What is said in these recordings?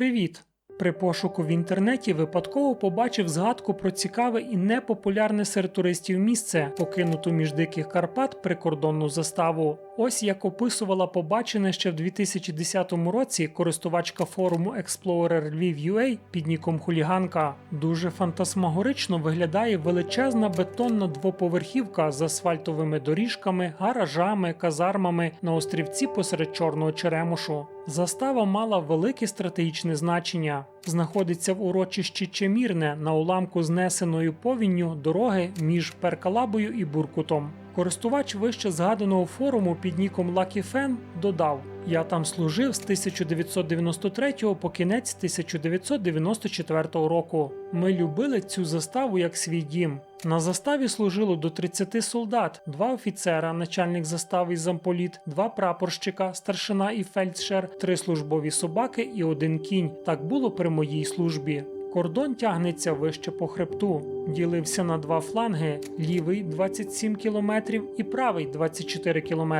Привіт! При пошуку в інтернеті випадково побачив згадку про цікаве і непопулярне серед туристів місце, покинуту між диких Карпат прикордонну заставу. Ось як описувала побачене ще в 2010 році користувачка форуму Explorer Lviv.ua під ніком Хуліганка. Дуже фантасмагорично виглядає величезна бетонна двоповерхівка з асфальтовими доріжками, гаражами, казармами на острівці посеред чорного черемошу. Застава мала велике стратегічне значення. Знаходиться в урочищі Чемірне на уламку знесеною повінню дороги між Перкалабою і Буркутом. Користувач вище згаданого форуму під ніком Лакіфен додав: Я там служив з 1993 по кінець 1994 року. Ми любили цю заставу як свій дім. На заставі служило до 30 солдат, два офіцера, начальник застави і замполіт, два прапорщика, старшина і фельдшер, три службові собаки і один кінь. Так було при моїй службі. Кордон тягнеться вище по хребту, ділився на два фланги: лівий 27 км і правий 24 км.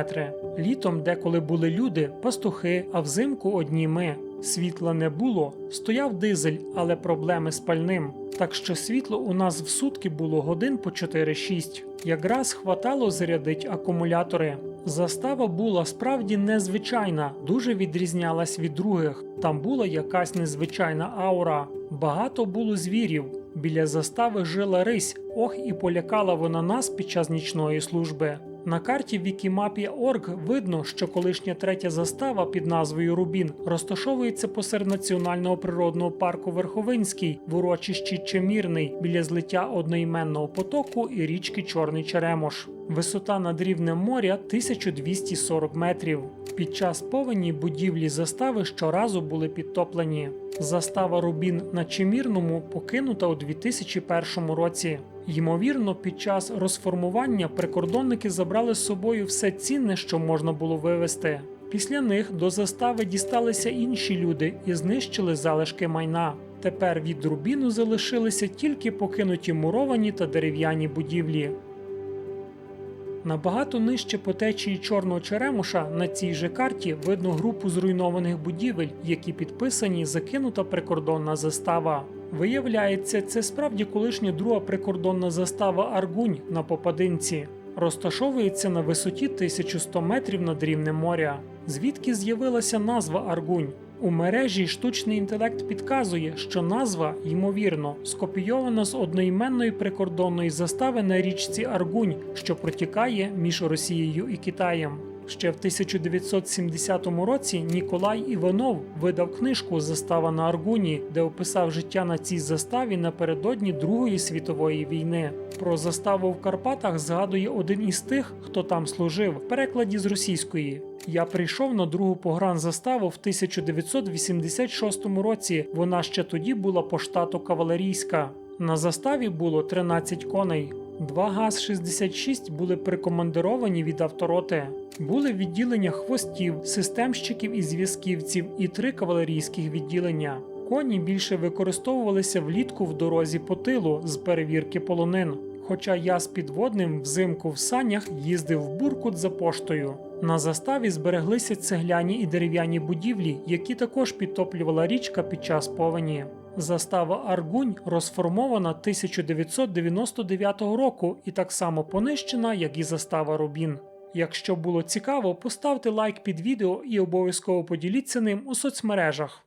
Літом, деколи були люди, пастухи, а взимку одні ми. Світла не було, стояв дизель, але проблеми з пальним. Так що світло у нас в сутки було годин по 4-6. Якраз хватало зарядить акумулятори. Застава була справді незвичайна, дуже відрізнялась від других. Там була якась незвичайна аура. Багато було звірів. Біля застави жила рись, ох і полякала вона нас під час нічної служби. На карті Wikimapia.org видно, що колишня третя застава під назвою Рубін розташовується посеред національного природного парку Верховинський в урочищі Чемірний біля злиття одноіменного потоку і річки Чорний Черемош. Висота над рівнем моря 1240 метрів. Під час повені будівлі застави щоразу були підтоплені. Застава Рубін на Чемірному покинута у 2001 році. Ймовірно, під час розформування прикордонники забрали з собою все цінне, що можна було вивезти. Після них до застави дісталися інші люди і знищили залишки майна. Тепер від рубіну залишилися тільки покинуті муровані та дерев'яні будівлі. Набагато нижче по течії Чорного Черемуша на цій же карті видно групу зруйнованих будівель, які підписані закинута прикордонна застава. Виявляється, це справді колишня друга прикордонна застава Аргунь на Попадинці. Розташовується на висоті 1100 метрів над рівнем моря. Звідки з'явилася назва Аргунь? У мережі штучний інтелект підказує, що назва, ймовірно, скопійована з одноіменної прикордонної застави на річці Аргунь, що протікає між Росією і Китаєм. Ще в 1970 році Ніколай Іванов видав книжку Застава на Аргуні, де описав життя на цій заставі напередодні Другої світової війни. Про заставу в Карпатах згадує один із тих, хто там служив, в перекладі з російської. Я прийшов на другу погранзаставу в 1986 році. Вона ще тоді була по штату кавалерійська. На заставі було 13 коней. Два ГАЗ-66 були прикомандировані від автороти. Були відділення хвостів, системщиків і зв'язківців і три кавалерійських відділення. Коні більше використовувалися влітку в дорозі по тилу з перевірки полонин. Хоча я з підводним взимку в санях їздив в Буркут за поштою. На заставі збереглися цегляні і дерев'яні будівлі, які також підтоплювала річка під час повені. Застава Аргунь розформована 1999 року і так само понищена, як і застава Рубін. Якщо було цікаво, поставте лайк під відео і обов'язково поділіться ним у соцмережах.